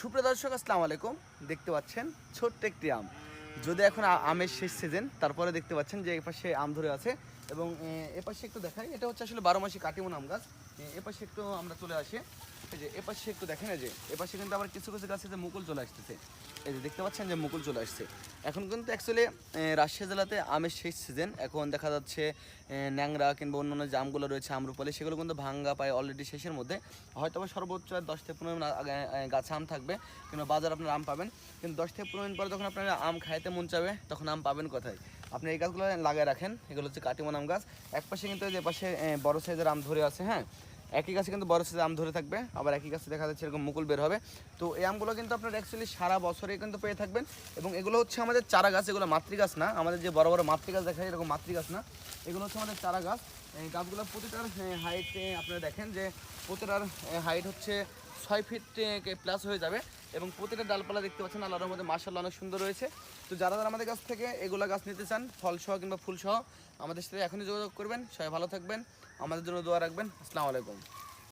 সুপ্রিয় দর্শক, আসসালামু আলাইকুম। দেখতে পাচ্ছেন ছোট্ট একটি আম। যদি এখন আমের শেষ সিজন তারপরে দেখতে পাচ্ছেন যে এপাশে আম ধরে আছে। এবং এপাশে একটু দেখাই, এটা হচ্ছে আসলে বারো মাসি কাটিমন আম গাছ। এপাশে একটু আমরা চলে আসি। এই যে এপাশে একটু দেখেন, এই যে এপাশে কিন্তু আবার কিছু কিছু গাছে যে মুকুল চলে আসতেছে। এই যে দেখতে পাচ্ছেন যে মুকুল চলে আসছে। এখন কিন্তু অ্যাকচুয়ালি রাজশাহী জেলাতে আমের শেষ সিজন এখন দেখা যাচ্ছে ন্যাংরা কিংবা অন্যান্য যে আমগুলো রয়েছে, আম্রপালি, সেগুলো কিন্তু ভাঙ্গা পায় অলরেডি শেষের মধ্যে। হয়তো বা সর্বোচ্চ আর দশ থেকে পনেরো গাছে আম থাকবে কিংবা বাজার আপনার আম পাবেন। কিন্তু দশ থেকে পনেরো দিন পরে যখন আপনার আম খাইতে মন চাবে, তখন আম পাবেন কোথায়? আপনি এই গাছগুলো লাগিয়ে রাখেন। এগুলো হচ্ছে কাটিমন আম গাছ। এক পাশে কিন্তু যে পাশে বড় সাইজের আম ধরে আছে হ্যাঁ? একই গাছে কিন্তু বড় সাইজের আম ধরে থাকবে। আবার একই গাছে দেখা যাচ্ছে এরকম মুকুল বের হবে। তো এই আমগুলো কিন্তু আপনার অ্যাকচুয়ালি সারা বছরে কিন্তু পেয়ে থাকবেন। এবং এগুলো হচ্ছে আমাদের চারা গাছ, এগুলো মাতৃ গাছ না। আমাদের যে বড় বড় মাতৃ গাছ দেখা যায় এরকম মাতৃ গাছ না। এগুলো হচ্ছে আমাদের চারা গাছ। গাছগুলো প্রতিটার হাইট আপনারা দেখেন যে প্রতিটার হাইট হচ্ছে ছয় ফিট প্লাস হয়ে যাবে এবং প্রতিটা ডালপালা দেখতে পাচ্ছেন আল্লাহর মধ্যে মার্শাল্লাহ অনেক সুন্দর রয়েছে। তো যারা যারা আমাদের কাছ থেকে এগুলো গাছ নিতে চান ফল সহ কিংবা ফুলসহ, আমাদের সাথে এখনই যোগাযোগ করবেন। সবাই ভালো থাকবেন। আমাদের জন্য দোয়া রাখবেন। আসসালামু আলাইকুম।